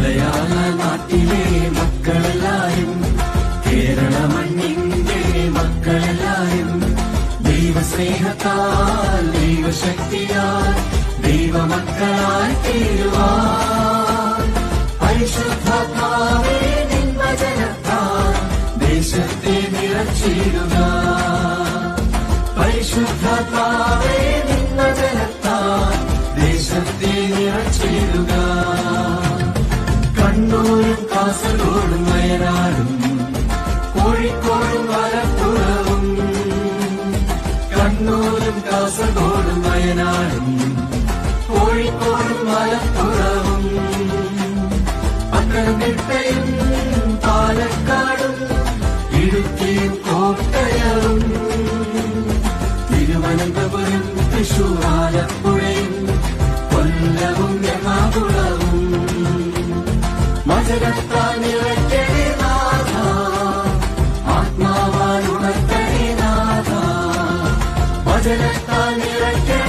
മലയാള നാട്ടിലെ മക്കളെല്ലാരും കേരള മണ്ണിന്റെ മക്കളെല്ലാരും ദൈവസ്നേഹത്താൽ ദൈവശക്തിയാൽ ദൈവമക്കളായി തീരുവാൻ. പരിശുദ്ധാത്മാവേ നിൻ വചനത്താൽ ദേശത്തെ നിറച്ചിടുക. പരിശുദ്ധാത്മാവേ നിൻ വചനത്താൽ ദേശത്തെ നിറച്ചിടുക. കാസർഗോഡും വയനാടും കോഴിക്കോടും മലപ്പുറവും കണ്ണൂരും കാസർഗോഡും വയനാടും കോഴിക്കോടും മലപ്പുറവും. പത്തനംതിട്ടയും പാലക്കാടും ഇടുക്കിയും കോട്ടയവും തിരുവനന്തപുരം തൃശൂർ ആലപ്പുഴയും കൊല്ലവും എറണാകുളവും. മജരത്താൽ வசனத்தால் நிரட்ட